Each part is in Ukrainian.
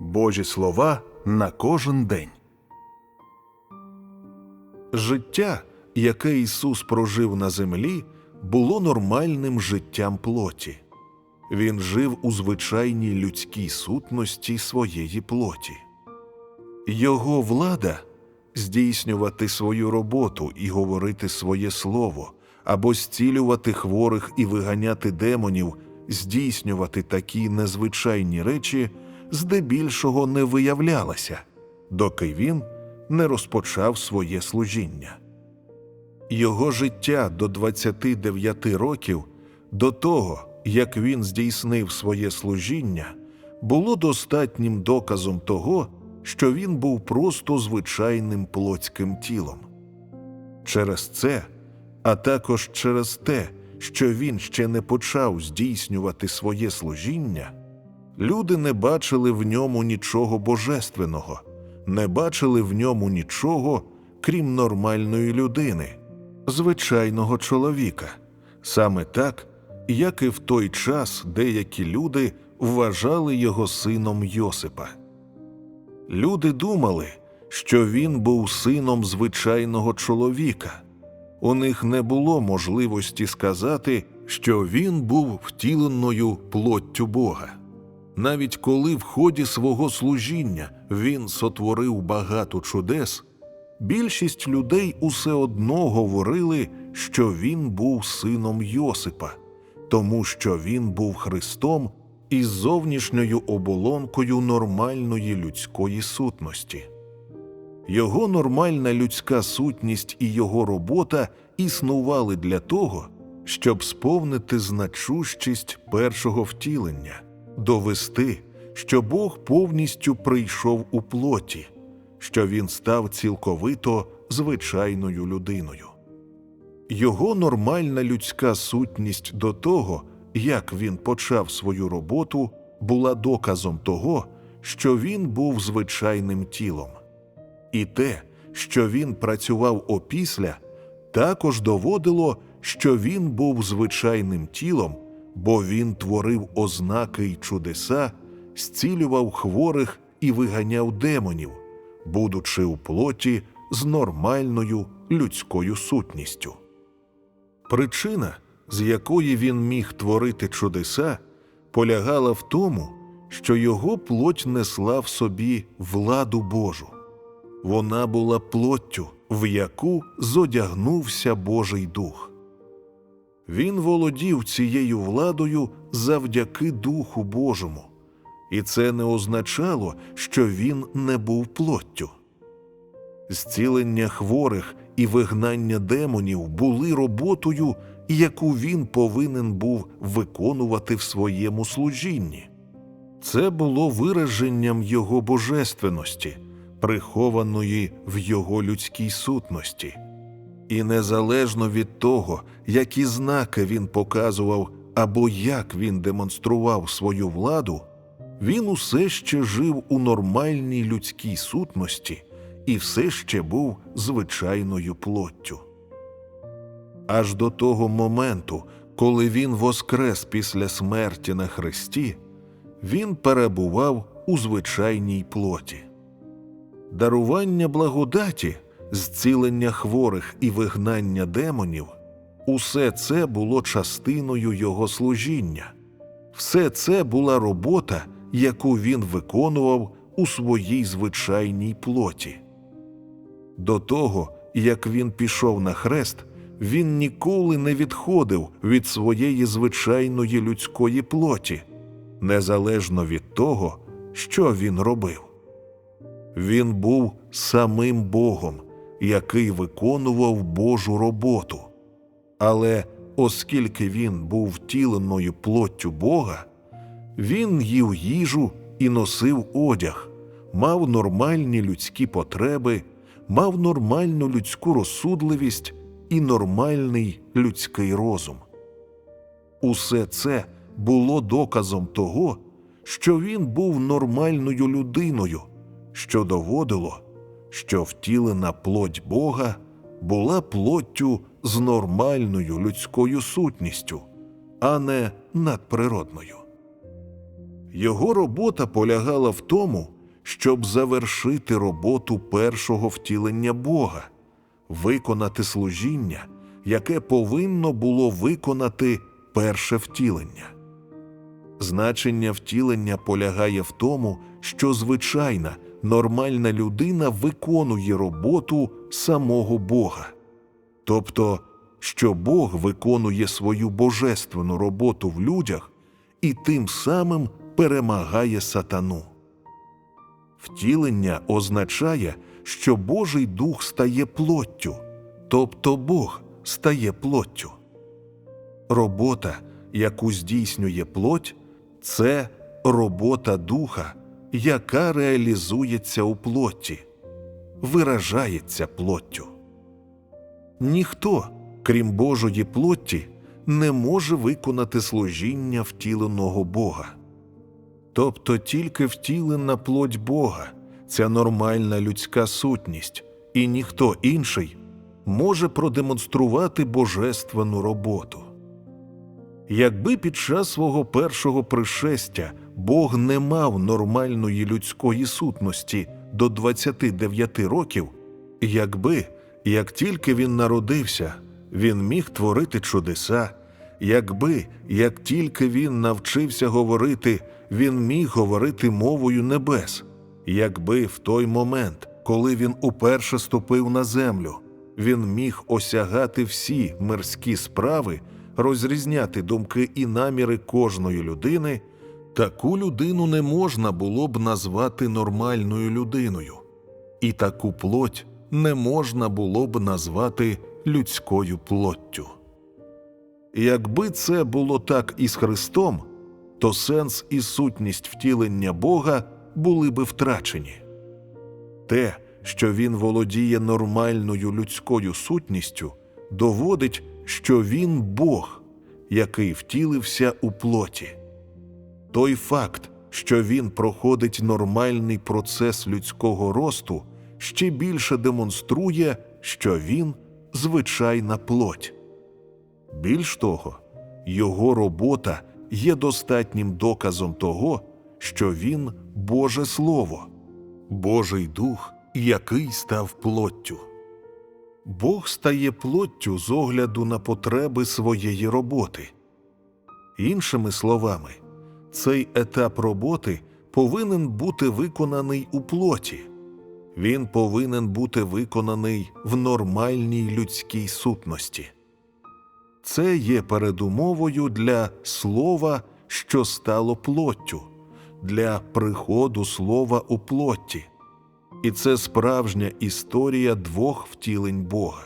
Божі слова на кожен день. Життя, яке Ісус прожив на землі, було нормальним життям плоті. Він жив у звичайній людській сутності своєї плоті. Його влада здійснювати свою роботу і говорити своє слово, або зцілювати хворих і виганяти демонів, здійснювати такі незвичайні речі, здебільшого не виявлялася, доки він не розпочав своє служіння. Його життя до 29 років, до того, як він здійснив своє служіння, було достатнім доказом того, що він був просто звичайним плотським тілом. Через це, а також через те, що він ще не почав здійснювати своє служіння, люди не бачили в ньому нічого божественного, не бачили в ньому нічого, крім нормальної людини, звичайного чоловіка, саме так, як і в той час деякі люди вважали його сином Йосипа. Люди думали, що він був сином звичайного чоловіка. У них не було можливості сказати, що він був втіленою плоттю Бога. Навіть коли в ході свого служіння він сотворив багато чудес, більшість людей усе одно говорили, що він був сином Йосипа, тому що він був Христом із зовнішньою оболонкою нормальної людської сутності. Його нормальна людська сутність і його робота існували для того, щоб сповнити значущість першого втілення, довести, що Бог повністю прийшов у плоті, що він став цілковито звичайною людиною. Його нормальна людська сутність до того, як він почав свою роботу, була доказом того, що він був звичайним тілом. І те, що він працював опісля, також доводило, що він був звичайним тілом, бо він творив ознаки й чудеса, зцілював хворих і виганяв демонів, будучи у плоті з нормальною людською сутністю. Причина, з якої він міг творити чудеса, полягала в тому, що його плоть несла в собі владу Божу. Вона була плоттю, в яку зодягнувся Божий Дух. Він володів цією владою завдяки Духу Божому, і це не означало, що він не був плоттю. Зцілення хворих і вигнання демонів були роботою, яку він повинен був виконувати в своєму служінні. Це було вираженням його божественності, прихованої в його людській сутності. І незалежно від того, які знаки він показував або як він демонстрував свою владу, він усе ще жив у нормальній людській сутності і все ще був звичайною плоттю. Аж до того моменту, коли він воскрес після смерті на хресті, він перебував у звичайній плоті. Дарування благодаті, зцілення хворих і вигнання демонів усе це було частиною його служіння, все це була робота, яку він виконував у своїй звичайній плоті. До того, як він пішов на хрест, він ніколи не відходив від своєї звичайної людської плоті, незалежно від того, що він робив. Він був самим Богом, який виконував Божу роботу. Але оскільки він був втіленою плоттю Бога, він їв їжу і носив одяг, мав нормальні людські потреби, мав нормальну людську розсудливість і нормальний людський розум. Усе це було доказом того, що він був нормальною людиною, що доводило, що втілена плоть Бога була плоттю з нормальною людською сутністю, а не надприродною. Його робота полягала в тому, щоб завершити роботу першого втілення Бога, виконати служіння, яке повинно було виконати перше втілення. Значення втілення полягає в тому, що звичайна нормальна людина виконує роботу самого Бога, тобто, що Бог виконує свою божественну роботу в людях і тим самим перемагає сатану. Втілення означає, що Божий Дух стає плоттю, тобто Бог стає плоттю. Робота, яку здійснює плоть, це робота духа, яка реалізується у плоті, виражається плоттю. Ніхто, крім Божої плоті, не може виконати служіння втіленого Бога. Тобто тільки втілена плоть Бога, ця нормальна людська сутність, і ніхто інший може продемонструвати божественну роботу. Якби під час свого першого пришестя Бог не мав нормальної людської сутності до 29 років, якби, як тільки він народився, він міг творити чудеса, якби, як тільки він навчився говорити, він міг говорити мовою небес, якби в той момент, коли він уперше ступив на землю, він міг осягати всі мирські справи, розрізняти думки і наміри кожної людини, таку людину не можна було б назвати нормальною людиною, і таку плоть не можна було б назвати людською плоттю. Якби це було так і з Христом, то сенс і сутність втілення Бога були би втрачені. Те, що він володіє нормальною людською сутністю, доводить, що він Бог, який втілився у плоті. Той факт, що він проходить нормальний процес людського росту, ще більше демонструє, що він звичайна плоть. Більш того, його робота є достатнім доказом того, що він Боже Слово, Божий Дух, який став плоттю. Бог стає плоттю з огляду на потреби своєї роботи. Іншими словами, цей етап роботи повинен бути виконаний у плоті. Він повинен бути виконаний в нормальній людській сутності. Це є передумовою для слова, що стало плоттю, для приходу слова у плотті. І це справжня історія двох втілень Бога.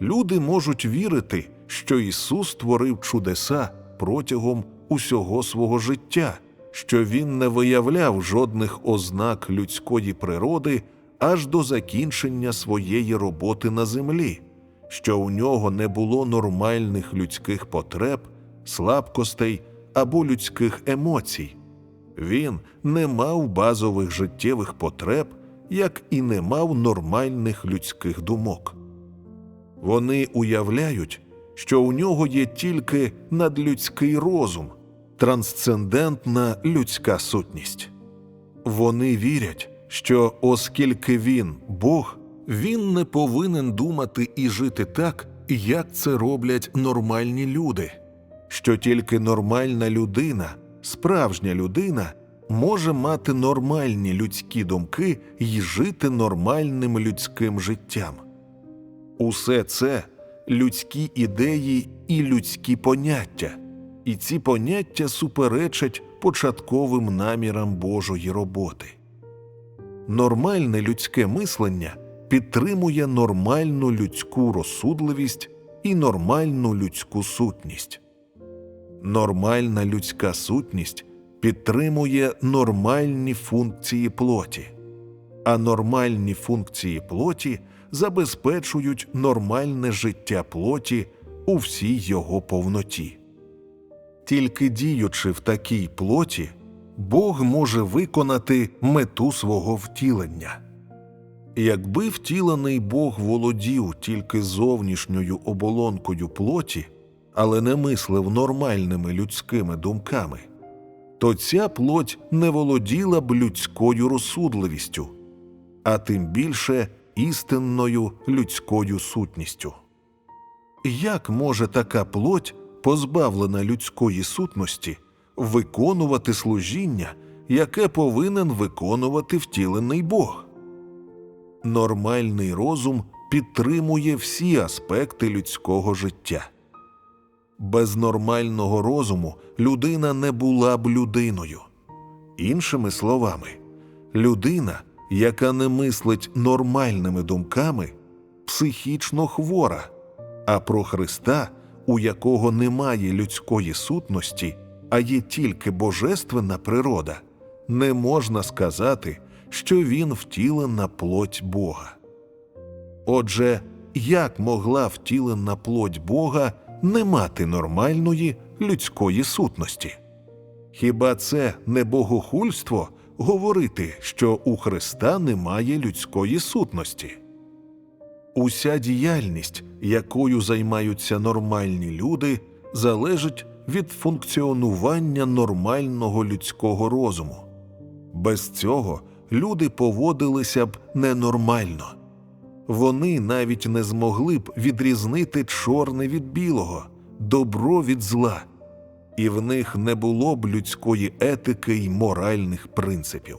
Люди можуть вірити, що Ісус творив чудеса протягом усього свого життя, що Він не виявляв жодних ознак людської природи аж до закінчення своєї роботи на землі, що у нього не було нормальних людських потреб, слабкостей або людських емоцій. Він не мав базових життєвих потреб, як і не мав нормальних людських думок. Вони уявляють, що у нього є тільки надлюдський розум, трансцендентна людська сутність. Вони вірять, що оскільки він Бог, він не повинен думати і жити так, як це роблять нормальні люди, що тільки нормальна людина, справжня людина, може мати нормальні людські думки і жити нормальним людським життям. Усе це людські ідеї і людські поняття, і ці поняття суперечать початковим намірам Божої роботи. Нормальне людське мислення підтримує нормальну людську розсудливість і нормальну людську сутність. Нормальна людська сутність підтримує нормальні функції плоті, а нормальні функції плоті забезпечують нормальне життя плоті у всій його повноті. Тільки діючи в такій плоті, Бог може виконати мету свого втілення. Якби втілений Бог володів тільки зовнішньою оболонкою плоті, але не мислив нормальними людськими думками, то ця плоть не володіла б людською розсудливістю, а тим більше істинною людською сутністю. Як може така плоть, позбавлена людської сутності, виконувати служіння, яке повинен виконувати втілений Бог? Нормальний розум підтримує всі аспекти людського життя. Без нормального розуму людина не була б людиною. Іншими словами, людина, яка не мислить нормальними думками, психічно хвора, а про Христа, у якого немає людської сутності, а є тільки божественна природа, не можна сказати, що він втілена плоть Бога. Отже, як могла втілена плоть Бога не мати нормальної людської сутності? Хіба це не богохульство говорити, що у Христа немає людської сутності? Уся діяльність, якою займаються нормальні люди, залежить від функціонування нормального людського розуму. Без цього люди поводилися б ненормально. Вони навіть не змогли б відрізнити чорне від білого, добро від зла, і в них не було б людської етики й моральних принципів.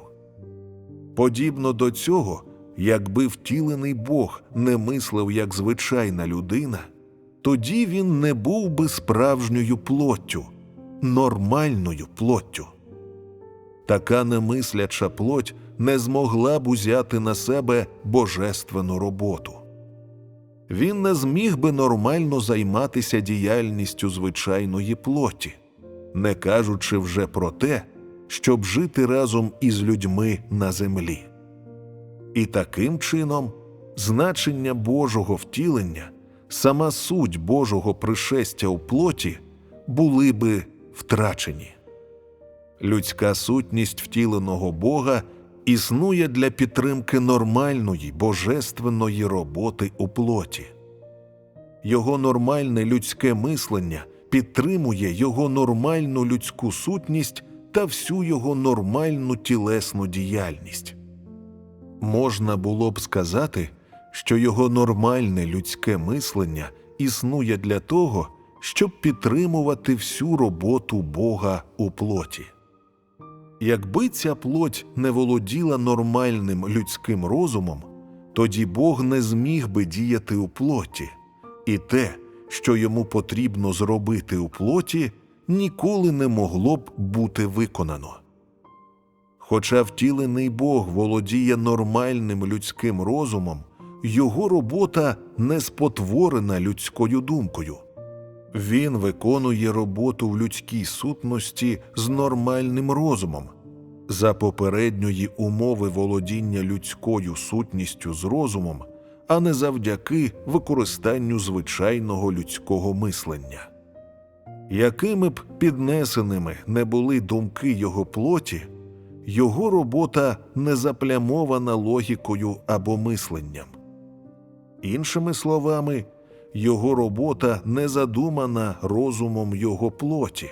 Подібно до цього, якби втілений Бог не мислив як звичайна людина, тоді він не був би справжньою плоттю, нормальною плоттю. Така немисляча плоть не змогла б узяти на себе божественну роботу. Він не зміг би нормально займатися діяльністю звичайної плоті, не кажучи вже про те, щоб жити разом із людьми на землі. І таким чином значення Божого втілення, сама суть Божого пришестя у плоті були би втрачені. Людська сутність втіленого Бога існує для підтримки нормальної божественної роботи у плоті. Його нормальне людське мислення підтримує його нормальну людську сутність та всю його нормальну тілесну діяльність. Можна було б сказати, що його нормальне людське мислення існує для того, щоб підтримувати всю роботу Бога у плоті. Якби ця плоть не володіла нормальним людським розумом, тоді Бог не зміг би діяти у плоті, і те, що йому потрібно зробити у плоті, ніколи не могло б бути виконано. Хоча втілений Бог володіє нормальним людським розумом, його робота не спотворена людською думкою. Він виконує роботу в людській сутності з нормальним розумом, за попередньої умови володіння людською сутністю з розумом, а не завдяки використанню звичайного людського мислення. Якими б піднесеними не були думки його плоті, його робота не заплямована логікою або мисленням. Іншими словами, його робота не задумана розумом його плоті,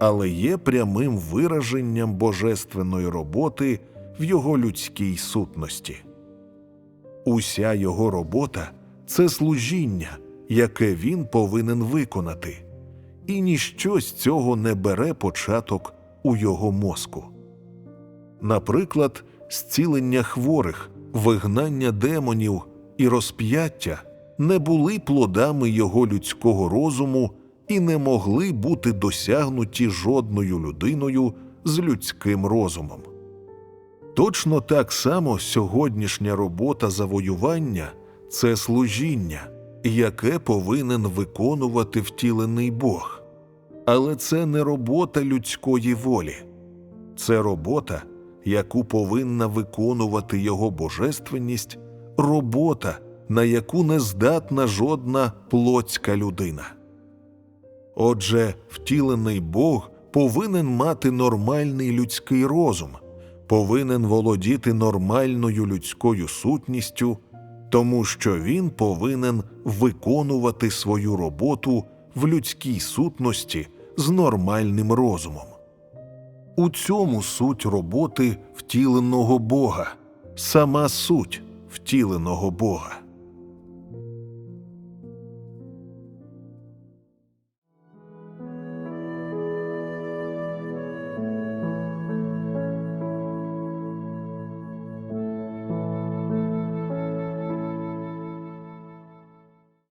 але є прямим вираженням божественної роботи в його людській сутності. Уся його робота це служіння, яке він повинен виконати, і ніщо з цього не бере початок у його мозку. Наприклад, зцілення хворих, вигнання демонів і розп'яття не були плодами його людського розуму і не могли бути досягнуті жодною людиною з людським розумом. Точно так само сьогоднішня робота завоювання це служіння, яке повинен виконувати втілений Бог. Але це не робота людської волі, це робота, яку повинна виконувати його божественність, робота, на яку не здатна жодна плотська людина. Отже, втілений Бог повинен мати нормальний людський розум, повинен володіти нормальною людською сутністю, тому що він повинен виконувати свою роботу в людській сутності з нормальним розумом. У цьому суть роботи втіленого Бога, сама суть втіленого Бога.